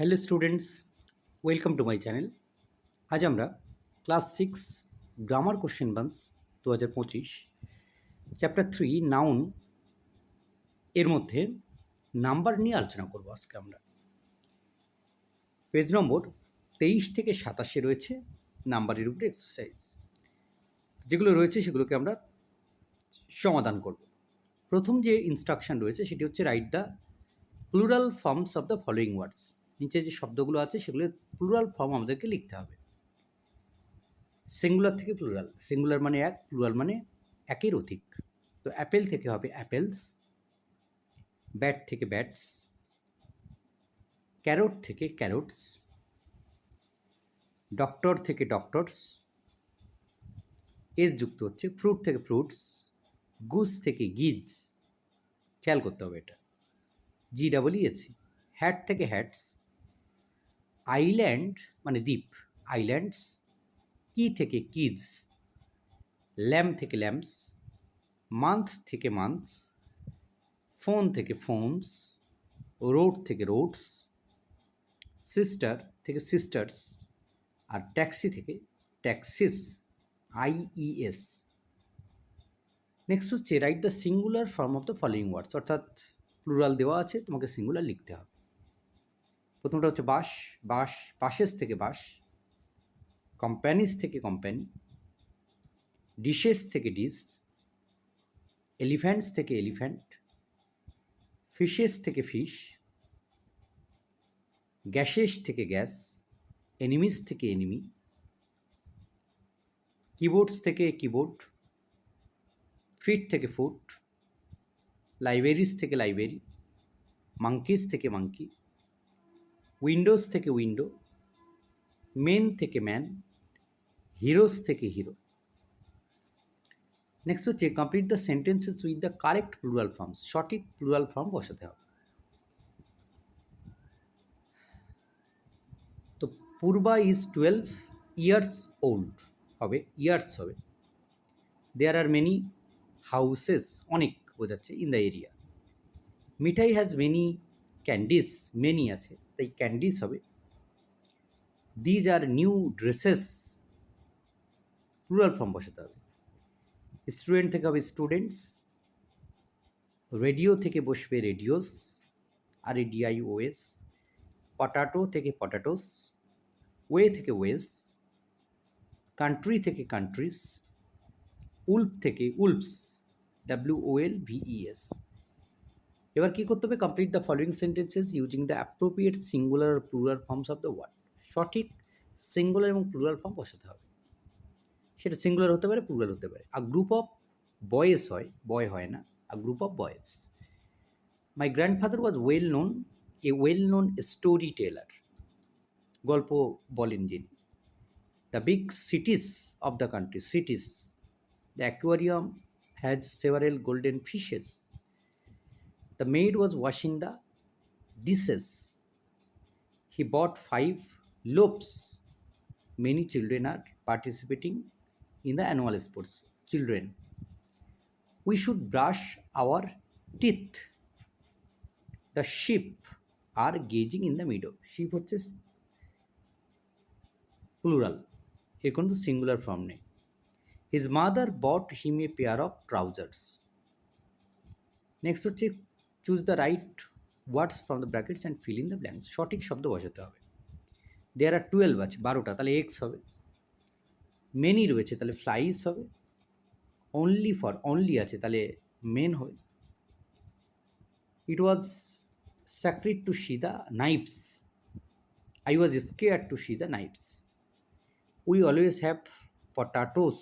Hello students, welcome to my channel. আজ আমরা class six, grammar question banks দু হাজার পঁচিশ, চ্যাপ্টার থ্রি, নাউন, এর মধ্যে নাম্বার নিয়ে আলোচনা করব আজকে আমরা। পেজ নম্বর তেইশ থেকে সাতাশে রয়েছে নাম্বারের উপরে এক্সারসাইজ যেগুলো রয়েছে সেগুলোকে আমরা সমাধান করব। প্রথম যে ইনস্ট্রাকশন রয়েছে সেটি হচ্ছে write the plural forms of the following words নিচে যে শব্দগুলো আছে সেগুলোর প্লুরাল ফর্ম আমাদেরকে লিখতে হবে। সিঙ্গুলার থেকে প্লুরাল সিঙ্গুলার মানে এক প্লুরাল মানে একের অধিক। তো অ্যাপেল থেকে হবে অ্যাপেলস ব্যাট থেকে ব্যাটস ক্যারোট থেকে ক্যারোটস ডক্টর থেকে ডক্টরস এস যুক্ত হচ্ছে ফ্রুট থেকে ফ্রুটস গুস থেকে গিজ খেয়াল করতে হবে এটা। G double E S E hat থেকে হ্যাটস আইল্যান্ড মানে দ্বীপ আইল্যান্ডস কি থেকে কিজ ল্যাম থেকে ল্যাম্পস মান্থ থেকে মান্থস ফোন থেকে ফোনস রোড থেকে রোডস সিস্টার থেকে সিস্টার্স আর ট্যাক্সি থেকে taxis I E S next হচ্ছে write the singular form of the following words অর্থাৎ প্লুরাল দেওয়া আছে, তোমাকে সিঙ্গুলার লিখতে হবে। প্রথমটা হচ্ছে বাস বাস বাসেস থেকে বাস কোম্পানিস থেকে কোম্পানি ডিশেস থেকে ডিশ এলিফ্যান্টস থেকে এলিফ্যান্ট, ফিশেস থেকে ফিশ, গ্যাসেস থেকে গ্যাস, এনিমিস থেকে এনিমি, কিবোর্ডস থেকে কিবোর্ড, ফিট থেকে ফুট, লাইব্রেরিস থেকে লাইব্রেরি মাঙ্কিস থেকে মাঙ্কি উইন্ডোজ থেকে উইন্ডো, মেন থেকে ম্যান হিরোস থেকে হিরো। নেক্সট হচ্ছে complete the sentences with the correct plural forms সঠিক প্লুরাল ফর্ম বসাতে হবে। তো Purba is twelve years old হবে ইয়ার্স হবে। দেয়ার আর মেনি হাউসেস অনেক বোঝাচ্ছে in the area Mithai has many candies many আছে। তাই ক্যান্ডিস হবে। These are new dresses plural form বসাতে হবে। স্টুডেন্ট থেকে হবে স্টুডেন্টস রেডিও থেকে বসবে radios R A D I O S potato থেকে পটাটোস ওয়ে থেকে ওয়েস কান্ট্রি থেকে কান্ট্রিজ উল্ফ থেকে wolfs W O L V E S এবার কী করতে হবে? Complete the following sentences using the appropriate singular or plural forms of the word সঠিক singular এবং প্লুরাল ফর্ম বসাতে হবে। সেটা সিঙ্গুলার হতে পারে প্লুরাল হতে পারে। আর গ্রুপ অফ বয়েজ হয় বয় হয় না। আর group of boys my grandfather was well known a well known story teller গল্প বলেন যিনি। The big cities of the country cities the aquarium has several golden fishes The maid was washing the dishes. He bought five loaves. Many children are participating in the annual sports. Children, we should brush our teeth. The sheep are gazing in the meadow. Sheep হচ্ছে plural এর কোনো singular form নেই his mother bought him a pair of trousers next হচ্ছে choose the right words from the brackets and fill in the blanks. সঠিক শব্দ বসাতে হবে। There R twelve আছে, বারোটা, তাহলে এক্স হবে। মেনি রয়েছে, তাহলে ফ্লাইস হবে। অনলি ফর অনলি আছে, তাহলে মেন হবে। It was sacred to see the knives I was scare to see the knives we always have potatoes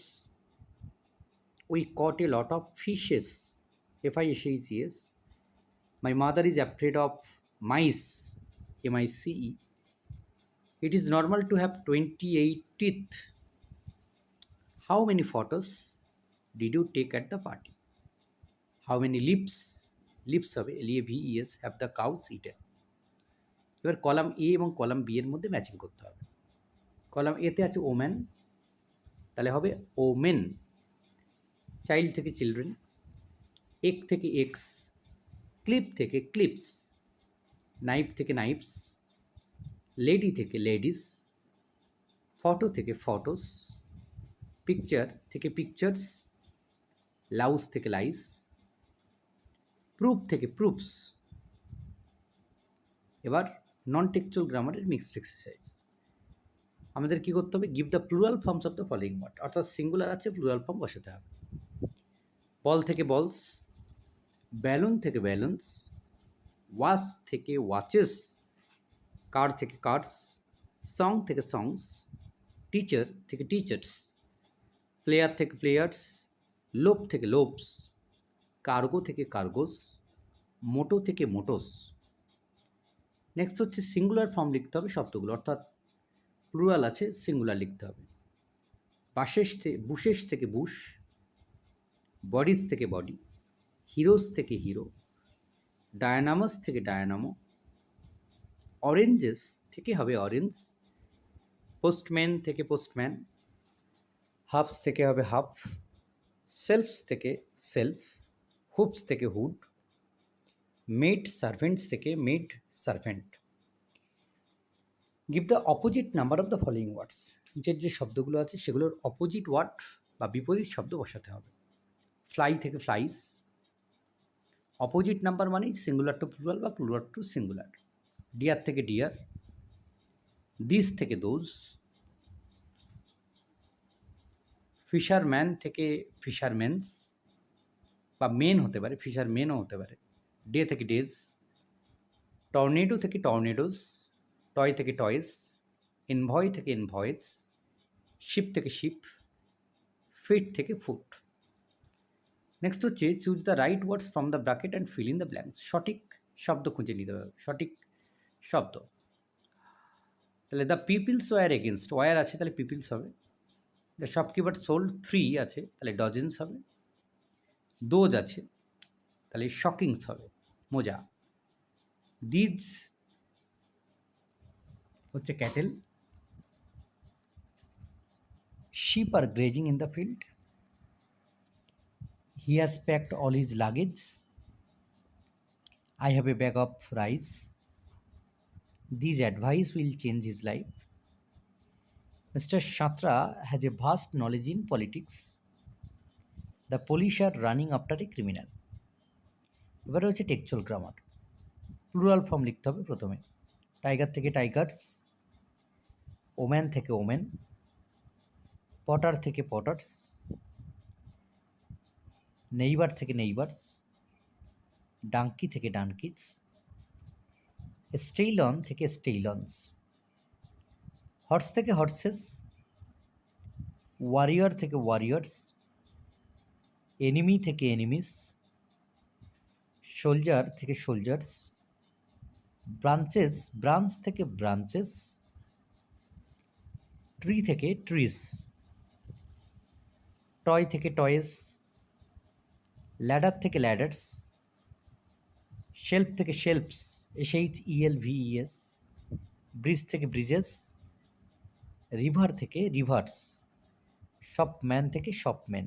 we caught a lot of fishes F I S H S My mother is afraid of mice, M I C E. It is normal to have 28 teeth. How many photos did you take at the party? How many lips, lips হবে L A V E S have the cows eaten? এবার column A এবং column B এর মধ্যে matching করতে হবে column এতে আছে woman তাহলে হবে ওমেন চাইল্ড থেকে চিলড্রেন এক থেকে এক্স ক্লিপ থেকে ক্লিপস, নাইফ থেকে নাইফস, লেডি থেকে লেডিস, ফটো থেকে ফটোস, পিকচার থেকে পিকচার্স, লাউস থেকে লাইস, প্রুফ থেকে প্রুফস। এবার নন টেকচুয়াল গ্রামারের মিক্সড এক্সারসাইজ আমাদের কি করতে হবে? Give the plural forms of the following word অর্থাৎ সিঙ্গুলার আছে প্লুরাল ফর্ম বসাতে হবে। বল থেকে বলস ব্যালুন থেকে ব্যালুন্স ওয়াচ থেকে ওয়াচেস কার থেকে কার্ডস সং থেকে সংস টিচার থেকে টিচার্স প্লেয়ার থেকে প্লেয়ার্স লোপ থেকে লোপস কার্গো থেকে কার্গোস মোটো থেকে মোটোস নেক্সট হচ্ছে সিঙ্গুলার ফর্ম লিখতে হবে শব্দগুলো, অর্থাৎ প্লুরাল আছে সিঙ্গুলার লিখতে হবে। বাশেষ থেকে বুশেষ থেকে বুশ বডিজ থেকে বডি হিরোস থেকে হিরো, ডায়নামাস থেকে ডায়নামো, অরেঞ্জেস থেকে হবে অরেঞ্জ, পোস্টম্যান থেকে পোস্টম্যান, হাফস থেকে হবে হাফ, সেলফস থেকে সেলফ, হুপস থেকে হুড মেড সার্ভেন্টস থেকে maid servant. Give the opposite number of the following words নিচের যে শব্দগুলো আছে সেগুলোর অপোজিট ওয়ার্ড বা বিপরীত শব্দ বসাতে হবে। ফ্লাই থেকে ফ্লাইস অপোজিট নাম্বার মানেই সিঙ্গুলার টু প্লুরাল বা প্লুরাল টু সিঙ্গুলার। ডিয়ার থেকে ডিয়ার, দিস থেকে দোজ, ফিশারম্যান থেকে ফিশারম্যানস, বা মেন হতে পারে ফিশার মেনও হতে পারে। ডে থেকে ডেজ, টর্নেডো থেকে টর্নেডোস, টয় থেকে টয়েস ইনভয় থেকে ইনভয়েস শিপ থেকে শিপ, ফিট থেকে ফুট। নেক্সট হচ্ছে choose the right words from the bracket and fill in the blanks সঠিক শব্দ খুঁজে নিতে হবে, সঠিক শব্দ। তাহলে the peoples war against war আছে, তাহলে পিপিলস হবে। দ্য শপকিপার সোল্ড থ্রি আছে, তাহলে ডজেন্স হবে। দোজ আছে, তাহলে শকিংস হবে, মোজা। দিজ হচ্ছে cattle sheep are grazing in the field he has packed all his luggage I have a bag of rice these advice will change his life mister Santra has a vast knowledge in politics the police are running after a criminal এবারে হচ্ছে textual grammar plural form লিখতে হবে প্রথমে। Tiger থেকে tigers woman থেকে women potter থেকে potters neighbour থেকে neighbours donkey থেকে ডানকিস স্টেইলন থেকে স্টেইলনস হর্স থেকে হর্সেস ওয়ারিয়র থেকে ওয়ারিয়র্স এনিমি থেকে এনিমিস সোলজার থেকে সোলজার্স ব্রাঞ্চেস ব্রাঞ্চ থেকে ব্রাঞ্চেস ট্রি থেকে ট্রিস টয় থেকে টয়েস ল্যাডার থেকে ল্যাডার্স শেল্ফ থেকে shelves S H E L V E S bridge থেকে ব্রিজেস রিভার থেকে রিভার্স শপম্যান থেকে শপম্যান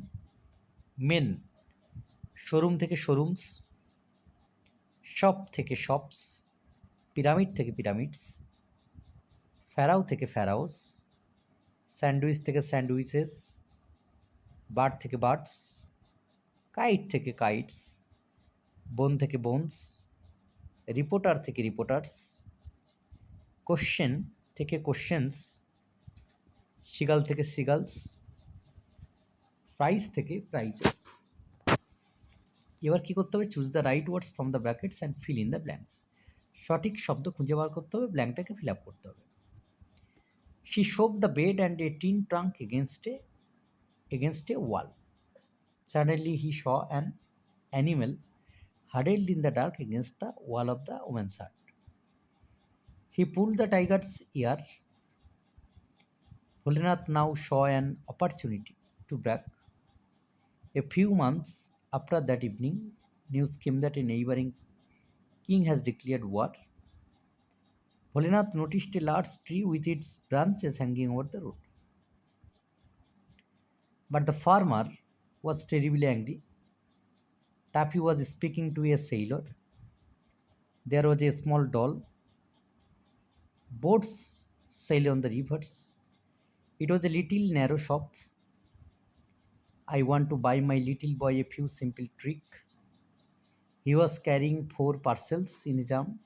মেন শোরুম থেকে শোরুমস শপ থেকে শপস পিরামিড থেকে পিরামিডস ফ্যারাও থেকে ফ্যারাউস স্যান্ডউইচ থেকে স্যান্ডউইচেস বার্ড থেকে বার্ডস কাইট থেকে কাইটস বোন থেকে বোনস রিপোর্টার থেকে রিপোর্টার্স কোশ্চেন থেকে কোশ্চেন্স সিগাল থেকে সিগালস প্রাইস থেকে প্রাইজেস এবার কী করতে হবে? Choose the right words from the brackets and fill in the blanks সঠিক শব্দ খুঁজে বার করতে হবে ব্ল্যাঙ্কটাকে ফিল আপ করতে হবে। She shove the bed and a tin trunk against a against a wall Suddenly he saw an animal huddled in the dark against the wall of the woman's hut. He pulled the tiger's ear. Bholenath now saw an opportunity to brag. A few months after that evening, news came that a neighboring king has declared war. Bholenath noticed a large tree with its branches hanging over the road. But the farmer was terribly angry. Taffy was speaking to a sailor. There was a small doll. boats sail on the rivers. It was a little narrow shop. I want to buy my little boy a few simple tricks. He was carrying four parcels in his arm.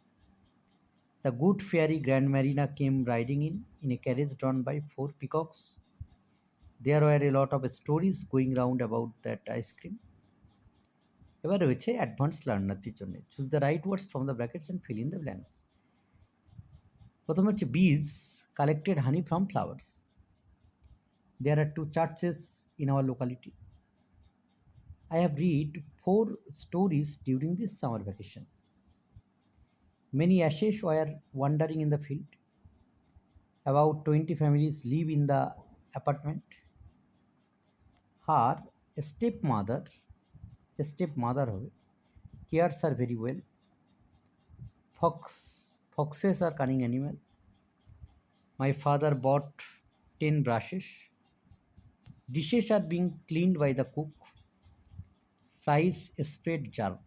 The good fairy Grand Marina came riding in in a carriage drawn by four peacocks There were a lot of stories going round about that ice cream. এবার রয়েছে advance লার্নারদের জন্য choose the right words from the brackets and fill in the blanks প্রথমে হচ্ছে bees collected honey from flowers there are two churches in our locality I have read four stories during this summer vacation. Many ashes were wandering in the field. About 20 families live in the apartment. Her stepmother, stepmother হবে, cares her very well. Fox, foxes are cunning animal. My father bought 10 brushes. Dishes are being cleaned by the cook. Flies spread germ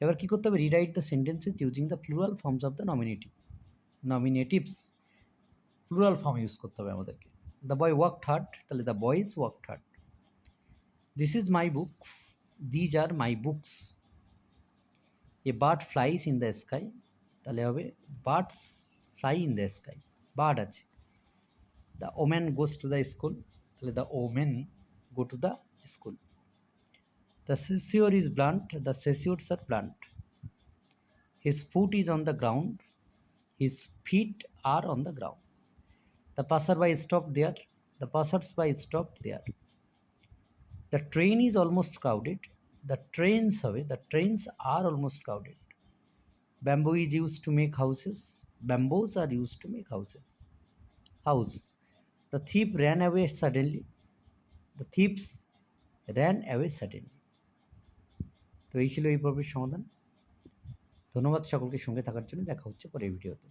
এবার কী করতে হবে rewrite the sentences using the plural forms of the nominative nominatives plural form use করতে হবে আমাদেরকে the boy work hard তাহলে the boys work hard this is my book these are my books a bird flies in the sky তাহলে হবে birds fly in the sky bird আছে। The women goes to the school তাহলে the women go to the school The seashore is blunt, the seashores are blunt. His foot is on the ground, his feet are on the ground. The passerby stopped there, the passersby stopped there. The train is almost crowded, the trains away, the trains are almost crowded. Bamboo is used to make houses, bamboos are used to make houses. House. The thief ran away suddenly, the thieves ran away suddenly. তো এই ছিল এই পর্বের সমাধান ধন্যবাদ সকলকে সঙ্গে থাকার জন্য দেখা হচ্ছে পরের ভিডিওতে